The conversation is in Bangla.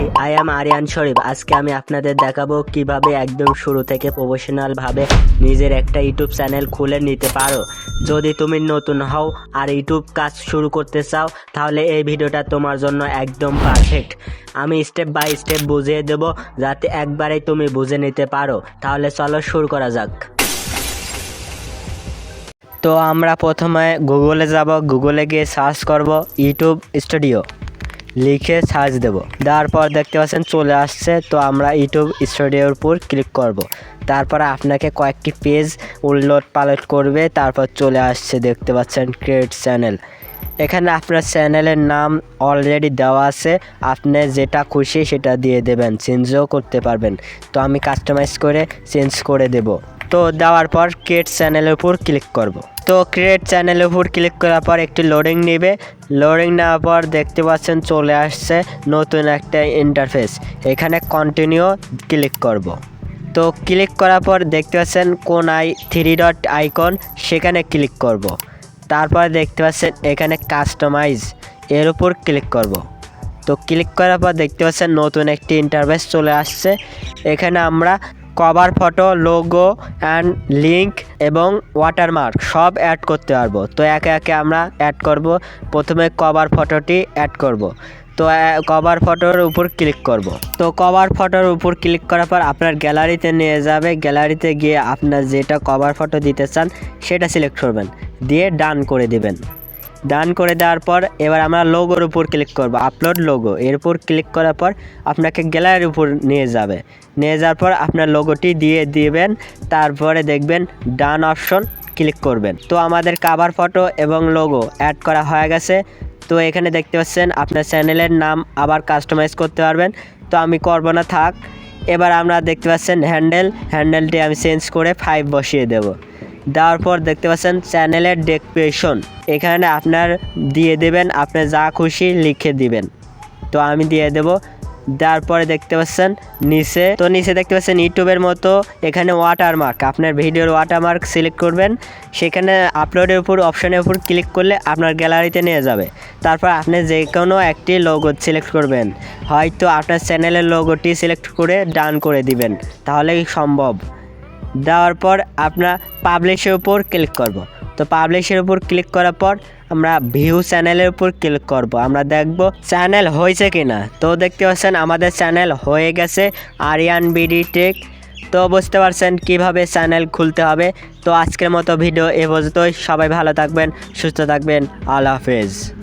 Hi I am Aryan Sharif আজকে আমি আপনাদের দেখাবো কীভাবে একদম শুরু থেকে প্রফেশনাল ভাবে নিজের একটা ইউটিউব চ্যানেল খুলে নিতে পারো। যদি তুমি নতুন হও আর ইউটিউব কাজ শুরু করতে চাও, তাহলে এই ভিডিওটা তোমার জন্য একদম পারফেক্ট আমি স্টেপ বাই স্টেপ বুঝিয়ে দেবো, যাতে একবারেই তুমি বুঝে নিতে পারো। তাহলে চলো শুরু করা যাক। তো আমরা প্রথমে গুগলে যাব। গুগলে গিয়ে সার্চ করব ইউটিউব স্টুডিও। লিখে সার্চ দেব। দেওয়ার পর দেখতে পাচ্ছেন চলে আসছে, তো আমরা ইউটিউব স্টুডিওর উপর ক্লিক করব। তারপর আপনাকে কয়েকটি পেজ উল্লট পালট করবে, তারপর চলে আসছে দেখতে পাচ্ছেন ক্রিয়েট চ্যানেল এখানে আপনার চ্যানেলের নাম অলরেডি দেওয়া আছে, আপনি যেটা খুশি সেটা দিয়ে দেবেন, চেঞ্জও করতে পারবেন। তো আমি কাস্টমাইজ করে চেঞ্জ করে দেব। তো দেওয়ার পর ক্রিয়েট চ্যানেলের উপর ক্লিক করব। তো ক্রিয়েট চ্যানেলের উপর ক্লিক করার পর একটু লোডিং নেবে। লোডিং নেওয়ার পর দেখতে পাচ্ছেন চলে আসছে নতুন একটা ইন্টারফেস এখানে কন্টিনিউ ক্লিক করব। তো ক্লিক করার পর দেখতে পাচ্ছেন কোন আই থ্রি ডট আইকন সেখানে ক্লিক করব। তারপর দেখতে পাচ্ছেন এখানে কাস্টমাইজ এর উপর ক্লিক করব। তো ক্লিক করার পর দেখতে পাচ্ছেন নতুন একটি ইন্টারভেস চলে আসছে। এখানে আমরা cover photo, logo and link এবং ওয়াটারমার্ক সব অ্যাড করতে পারব। তো একে একে আমরা অ্যাড করব। প্রথমে কভার ফটোটি অ্যাড করব। তো কভার ফটোর উপর ক্লিক করব। তো, কভার ফটোর উপর ক্লিক করার পর আপনার গ্যালারিতে নিয়ে যাবে। গ্যালারিতে গিয়ে আপনার যেটা কভার ফটো দিতে চান, সেটা সিলেক্ট করবেন। দিয়ে ডান করে দিবেন। ডান করে দেওয়ার পর এবার আমরা লোগোর উপর ক্লিক করব। আপলোড লোগো এর উপর ক্লিক করার পর আপনাকে গ্যালারির উপর নিয়ে যাবে। নিয়ে যাওয়ার পর আপনার লোগোটি দিয়ে দিবেন। তারপরে দেখবেন ডান অপশন ক্লিক করবেন। তো আমাদের কাভার ফটো এবং লোগো অ্যাড করা হয়ে গেছে। তো এখানে দেখতে পাচ্ছেন আপনার চ্যানেলের নাম আবার কাস্টমাইজ করতে পারবেন। তো আমি করব না, থাক। এবার আমরা দেখতে পাচ্ছেন হ্যান্ডেল হ্যান্ডেলটি আমি চেঞ্জ করে ফাইভ বসিয়ে দেবো। দেওয়ার পর দেখতে পাচ্ছেন চ্যানেলের ডেসক্রিপশন এখানে আপনার দিয়ে দেবেন, আপনি যা খুশি লিখে দিবেন। তো আমি দিয়ে দেব। দেওয়ার পরে দেখতে পাচ্ছেন নিচে, তো নিচে দেখতে পাচ্ছেন ইউটিউবের মতো এখানে ওয়াটারমার্ক আপনার ভিডিওর ওয়াটারমার্ক সিলেক্ট করবেন। সেখানে আপলোডের উপর অপশানের উপর ক্লিক করলে আপনার গ্যালারিতে নিয়ে যাবে। তারপর আপনি যে কোনো একটি লোগো সিলেক্ট করবেন। হয়তো আপনার চ্যানেলের লোগোটি সিলেক্ট করে ডান করে দিবেন। তাহলেই সম্ভব। দেওয়ার পর আপনার পাবলিশের উপর ক্লিক করব। তো পাবলিশের উপর ক্লিক করার পর আমরা ভিউ চ্যানেলের উপর ক্লিক করব। আমরা দেখব চ্যানেল হয়েছে কিনা। তো দেখতে পাচ্ছেন আমাদের চ্যানেল হয়ে গেছে আরিয়ান বিডি টেক তো বুঝতে পারছেন কীভাবে চ্যানেল খুলতে হবে। তো আজকের মতো ভিডিও এ পর্যন্তই। সবাই ভালো থাকবেন, সুস্থ থাকবেন। আল্লাহ হাফেজ।